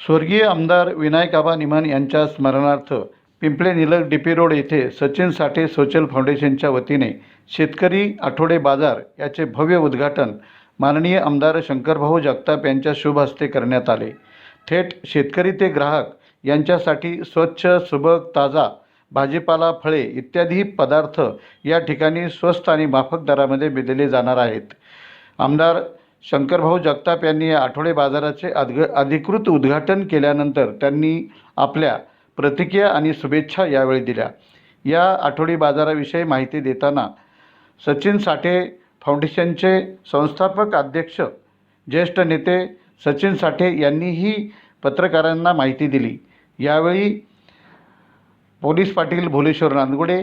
स्वर्गीय आमदार विनायक निमान यांच्या स्मरणार्थ Pimple Nilakh D P road येथे सचिन साठे सोशल फाउंडेशनच्या वतीने शेतकरी आठवडे बाजार याचे भव्य उद्घाटन माननीय आमदार शंकरभाऊ जगताप यांच्या शुभ हस्ते करण्यात आले. थेट शेतकरी ते ग्राहक यांच्यासाठी स्वच्छ सुबक ताजा भाजीपाला फळे इत्यादी पदार्थ या ठिकाणी स्वस्त आणि माफक दरामध्ये दिले जाणार आहेत. आमदार शंकरभाऊ जगताप यांनी या आठवडे बाजाराचे अद्ग अधिकृत उद्घाटन केल्यानंतर त्यांनी आपल्या प्रतिक्रिया आणि शुभेच्छा यावेळी दिल्या. या आठवडी बाजाराविषयी माहिती देताना सचिन साठे फाउंडेशनचे संस्थापक अध्यक्ष ज्येष्ठ नेते सचिन साठे यांनीही पत्रकारांना माहिती दिली. यावेळी पोलीस पाटील भोलेश्वर नांदगुडे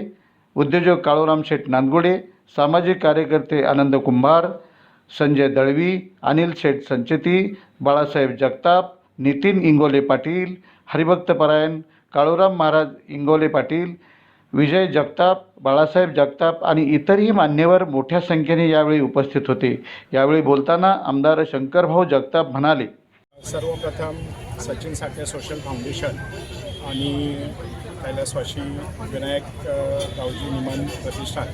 उद्योजक काळूराम शेठ नांदगुडे सामाजिक कार्यकर्ते आनंद कुंभार संजय दळवी अनिल शेठ संचेती बाळासाहेब जगताप नितीन इंगोले पाटील हरिभक्तपरायण काळूराम महाराज इंगोले पाटील विजय जगताप बाळासाहेब जगताप आणि इतरही मान्यवर मोठ्या संख्येने यावेळी उपस्थित होते. यावेळी बोलताना आमदार शंकरभाऊ जगताप म्हणाले सर्वप्रथम सचिन साठे सोशल फाउंडेशन आणि कैलासवाशी विनायक अ, रावजी निमन प्रतिष्ठान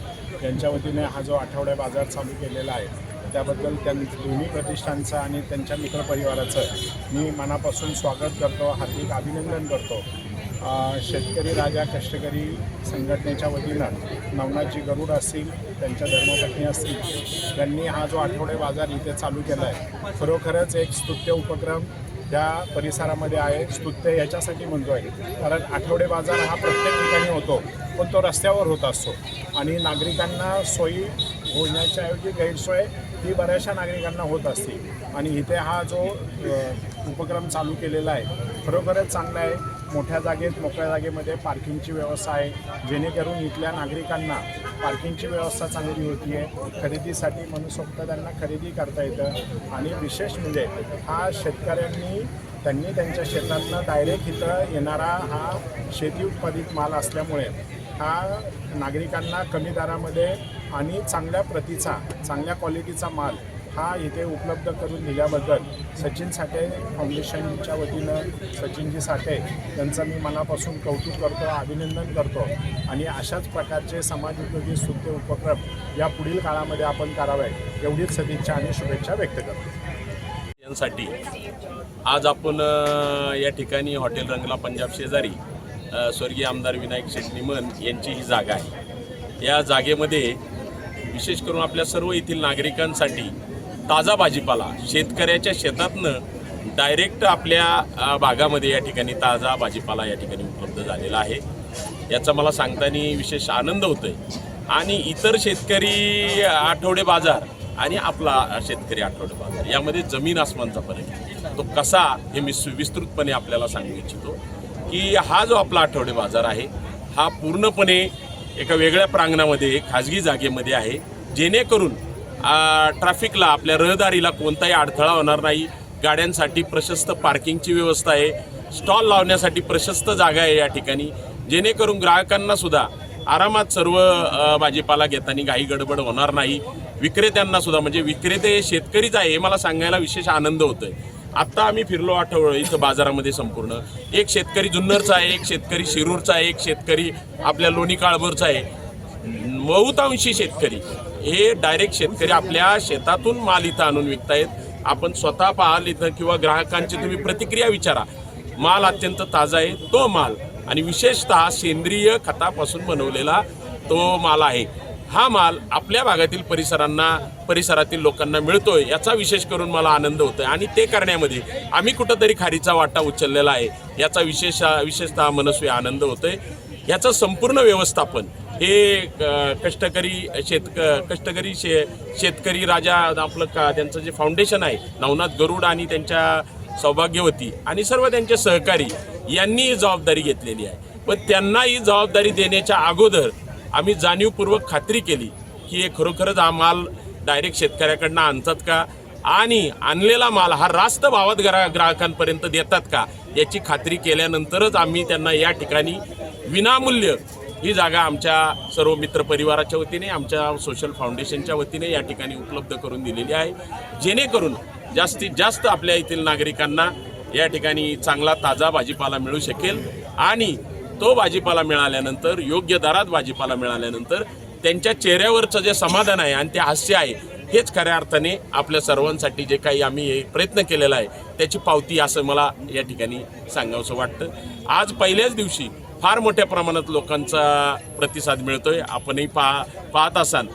यांच्या वतीने हा जो आठवड्या बाजार चालू केलेला आहे त्याबद्दल त्यां दोन्ही प्रतिष्ठानचं आणि त्यांच्या मित्रपरिवाराचं मी मनापासून स्वागत करतो हार्दिक अभिनंदन करतो. शेतकरी राजा कष्टकरी संघटनेच्या वतीनं नवनाथजी गरुड असतील त्यांच्या धर्मपत्नी असतील त्यांनी हा जो आठवडे बाजार इथे चालू केला आहे खरोखरच एक स्तुत्य उपक्रम त्या परिसरामध्ये आहे. स्तुत्य याच्यासाठी म्हणतो आहे कारण आठवडे बाजार हा प्रत्येक ठिकाणी होतो पण तो रस्त्यावर होत असतो. आणि नागरिकांना सोयी होण्याच्या ऐवजी गैरसोय ही बऱ्याचशा नागरिकांना होत असते. आणि इथे हा जो उपक्रम चालू केलेला आहे खरोखरच चांगला आहे. मोठ्या जागेत मोकळ्या जागेमध्ये पार्किंगची व्यवस्था आहे. जेणेकरून इथल्या नागरिकांना पार्किंगची व्यवस्था चांगली होती आहे. खरेदीसाठी मनसोक्त त्यांना खरेदी करता येतं. आणि विशेष म्हणजे हा शेतकऱ्यांनी त्यांनी त्यांच्या शेतातनं डायरेक्ट इथं येणारा हा शेती उत्पादित माल असल्यामुळे हा नागरिकांना कमी दरामध्ये आणि चांगल्या प्रतीचा चांगल्या क्वालिटीचा माल हा इथे उपलब्ध करून दिल्याबद्दल सचिन साठे फाउंडेशनच्या वतीनं सचिनजी साठे यांचं मी मनापासून कौतुक करतो अभिनंदन करतो आणि अशाच प्रकारचे समाजोपयोगी सुत्य उपक्रम या पुढील काळामध्ये आपण करावे एवढीच सदिच्छा आणि शुभेच्छा व्यक्त करतो. यांसाठी आज आपण या ठिकाणी हॉटेल रंगला पंजाब शेजारी स्वर्गीय आमदार विनायक शेठ निमन यांची ही जागा आहे. या जागेमध्ये विशेष करून आपल्या सर्व येथील नागरिकांसाठी ताजा भाजीपाला शेतकऱ्याच्या शेतातनं डायरेक्ट आपल्या भागामध्ये या ठिकाणी ताजा भाजीपाला या ठिकाणी उपलब्ध झालेला आहे. याचा मला सांगताना विशेष आनंद होतो आहे आणि इतर शेतकरी आठवडे बाजार आणि आपला शेतकरी आठवडे बाजार यामध्ये जमीन आसमानचा फरक आहे. तो कसा हे मी सुविस्तृतपणे आपल्याला सांगू इच्छितो की हा जो आपला आठवडे बाजार आहे हा पूर्णपणे एका वेगळ्या प्रांगणामध्ये खाजगी जागेमध्ये आहे. जेणेकरून ट्रॅफिकला आपल्या रहदारीला कोणताही अडथळा होणार नाही. गाड्यांसाठी प्रशस्त पार्किंगची व्यवस्था आहे. स्टॉल लावण्यासाठी प्रशस्त जागा आहे या ठिकाणी. जेणेकरून ग्राहकांना सुद्धा आरामात सर्व भाजीपाला घेताना घाई गडबड होणार नाही. विक्रेत्यांना सुद्धा म्हणजे विक्रेते शेतकरीच आहे हे मला सांगायला विशेष आनंद होतोय. आत्ता आम्ही फिरलो आठवडं इथं बाजारामध्ये संपूर्ण. एक शेतकरी जुन्नरचा आहे एक शेतकरी शिरूरचा आहे एक शेतकरी आपल्या लोणी काळभोरचा आहे. बहुतांशी शेतकरी. हे डायरेक्ट शेतकरी आपल्या शेतातून माल इथं आणून विकतायत. आपण स्वतः पाहाल इथं किंवा ग्राहकांची तुम्ही प्रतिक्रिया विचारा. माल अत्यंत ताजा आहे तो माल. आणि विशेषतः सेंद्रिय खतापासून बनवलेला तो माल आहे. हा माल आपल्या भागातील परिसरांना परिसरातील लोकांना मिळतोय याचा विशेष करून मला आनंद होतोय. आणि ते करण्यामध्ये आम्ही कुठंतरी खारीचा वाटा उचललेला आहे याचा विशेष विशेषतः मनस्वी आनंद होतोय. याचं संपूर्ण व्यवस्थापन हे कष्टकरी शेतक कष्टकरी शे शेतकरी राजा आपलं का त्यांचं जे फाउंडेशन आहे नवनाथ गरुड आणि त्यांच्या सौभाग्यवती आणि सर्व त्यांचे सहकारी यांनी ही जबाबदारी घेतलेली आहे. पण त्यांना ही जबाबदारी देण्याच्या अगोदर आम्ही जाणीवपूर्वक खात्री केली की हे खरोखरच हा माल डायरेक्ट शेतकऱ्याकडनं आणतात का? आणि आणलेला माल हा रास्त भावात ग्रा ग्राहकांपर्यंत देतात का? याची खात्री केल्यानंतरच आम्ही त्यांना या ठिकाणी विनामूल्य ही जागा आमच्या सर्व मित्रपरिवाराच्या वतीने आमच्या सोशल फाउंडेशनच्या वतीने या ठिकाणी उपलब्ध करून दिलेली आहे. जेणेकरून जास्तीत जास्त आपल्या येथील नागरिकांना या ठिकाणी चांगला ताजा भाजीपाला मिळू शकेल आणि तो भाजीपाला मिळाल्यानंतर योग्य दरात भाजीपाला मिळाल्यानंतर त्यांच्या चेहऱ्यावरचं जे समाधान आहे आणि ते हास्य आहे हेच खऱ्या अर्थाने आपल्या सर्वांसाठी जे काही आम्ही हे प्रयत्न केलेला आहे त्याची पावती असं मला या ठिकाणी सांगावंसं वाटतं. आज पहिल्याच दिवशी फार मोठ्या प्रमाणात लोकांचा प्रतिसाद मिळतोय. आपणही पहा पाहत असाल.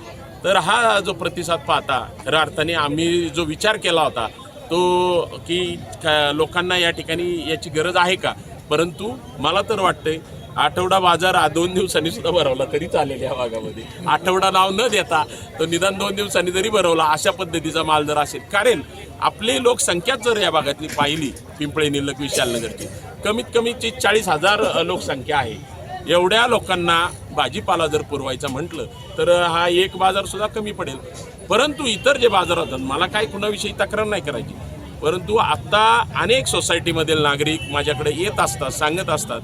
तर हा जो प्रतिसाद पाहता खऱ्या अर्थाने आम्ही जो विचार केला होता तो की लोकांना या ठिकाणी याची गरज आहे का? परंतु मला तर वाटतंय आठवडा बाजार हा दोन दिवसांनी सुद्धा भरवला तरी चालेल या भागामध्ये. आठवडा नाव न देता तो निदान दोन दिवसांनी जरी भरवला अशा पद्धतीचा माल जर असेल. कारण आपली लोकसंख्याच जर या भागातली पाहिली पिंपळे निलक विशालनगरची कमीत कमी कमीची चाळीस हजार लोकसंख्या आहे. एवढ्या लोकांना भाजीपाला जर पुरवायचा म्हटलं तर हा एक बाजार सुद्धा कमी पडेल. परंतु इतर जे बाजार होतात मला काय कुणाविषयी तक्रार नाही करायची. परंतु आत्ता अनेक सोसायटीमधील नागरिक माझ्याकडे येत असतात सांगत असतात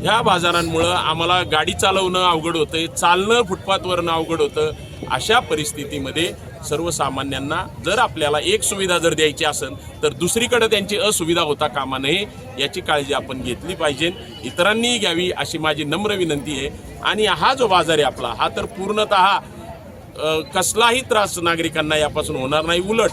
ह्या बाजारांमुळं आम्हाला गाडी चालवणं अवघड होतं चालणं फुटपाथवरनं अवघड होतं. अशा परिस्थितीमध्ये सर्वसामान्यांना जर आपल्याला एक सुविधा जर द्यायची असेल तर दुसरीकडे त्यांची असुविधा होता कामा नये याची काळजी आपण घेतली पाहिजे. इतरांनीही घ्यावी अशी माझी नम्र विनंती आहे. आणि हा जो बाजार आहे आपला हा तर पूर्णतः कसलाही त्रास नागरिकांना यापासून होणार नाही. उलट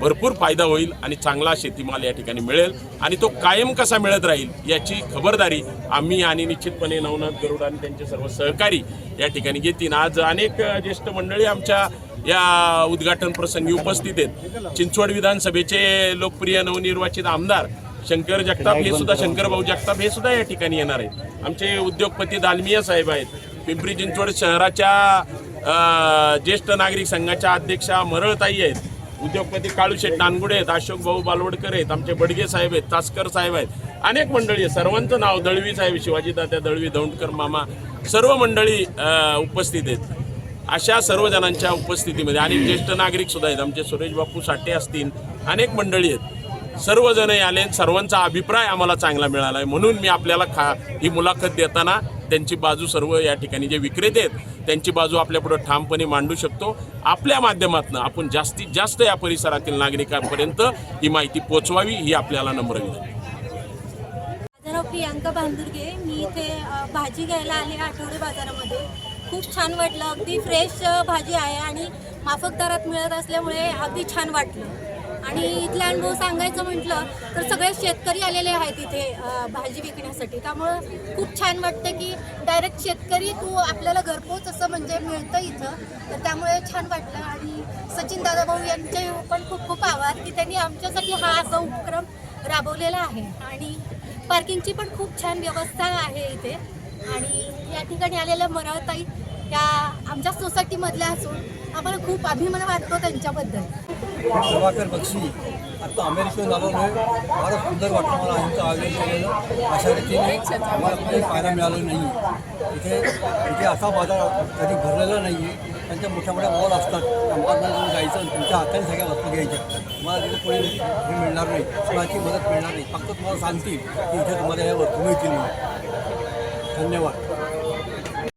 भरपूर फायदा होईल आणि चांगला शेतीमाल या ठिकाणी मिळेल आणि तो कायम कसा मिळत राहील याची खबरदारी आम्ही आणि निश्चितपणे नवनाथ गरुड आणि त्यांचे सर्व सहकारी या ठिकाणी घेतील. आज अनेक ज्येष्ठ मंडळी आमच्या या उद्घाटन प्रसंगी उपस्थित आहेत. चिंचवड विधानसभेचे लोकप्रिय नवनिर्वाचित आमदार शंकर जगताप हे सुद्धा शंकर भाऊ जगताप हे सुद्धा या ठिकाणी येणार आहेत. आमचे उद्योगपती दालमिया साहेब आहेत. पिंपरी चिंचवड शहराच्या ज्येष्ठ नागरिक संघाच्या अध्यक्षा मरळताई आहेत. उद्योगपती काळूशेठ नानगुडे आहेत अशोक भाऊ बालवडकर आहेत आमचे बडगे साहेब आहेत तासकर साहेब आहेत. अनेक मंडळी आहेत. सर्वांचं नाव दळवी साहेब शिवाजी तात्या दळवी दौंडकर मामा सर्व मंडळी उपस्थित आहेत. अशा सर्व जणांच्या उपस्थितीमध्ये आणि ज्येष्ठ नागरिक सुद्धा आहेत. आमचे सुरेश बापू साठे असतील अनेक मंडळी आहेत. सर्वजण आले सर्वांचा अभिप्राय आम्हाला चांगला मिळाला आहे म्हणून मी आपल्याला खा ही मुलाखत देताना त्यांची बाजू सर्व या ठिकाणी जे विक्रेते आहेत त्यांची बाजू आपल्यापुढं ठामपणे मांडू शकतो. आपल्या माध्यमातून आपण जास्तीत जास्त या परिसरातील नागरिकांपर्यंत ही माहिती पोचवावी ही आपल्याला नम्र विनंती. प्रियांका बांदुर्गे. मी इथे भाजी घ्यायला आले आठवडे बाजारामध्ये. खूप छान वाटलं. अगदी फ्रेश भाजी आहे आणि माफक दरात मिळत असल्यामुळे अगदी छान वाटलं. आणि इथला अनुभव सांगायचं म्हटलं तर सगळे शेतकरी आलेले आहेत इथे भाजी विकण्यासाठी. त्यामुळं खूप छान वाटतं की डायरेक्ट शेतकरी तू आपल्याला घरपोच असं म्हणजे मिळतं इथं. तर त्यामुळे छान वाटलं. आणि सचिन दादाभाऊ यांचे पण खूप खूप आभार की त्यांनी आमच्यासाठी हा असा उपक्रम राबवलेला आहे. आणि पार्किंगची पण खूप छान व्यवस्था आहे इथे. आणि या ठिकाणी आलेल्या मरावताई त्या आमच्या सोसायटीमधल्या असून आम्हाला खूप अभिमान वाटतो त्यांच्याबद्दल. प्रभाकर बक्षी आता अमेरिकेहून झालो आहे फारच सुंदर वाटलं मला यांचं आयोजन केलेलं. अशा रीतीने आम्हाला कुठे पाहायला मिळालं नाही. इथे इथे असा बाजार कधी भरलेला नाही आहे त्यांच्या मोठ्या मोठ्या मॉल असतात. त्या मॉलमध्ये जायचं आणि तुमच्या हाताने सगळ्या वस्तू घ्यायच्या. तुम्हाला तिथे कोणी हे मिळणार नाही. कोणाची मदत मिळणार नाही. फक्त तुम्हाला सांगतील की इथे तुम्हाला या वस्तू मिळतील धन्यवाद.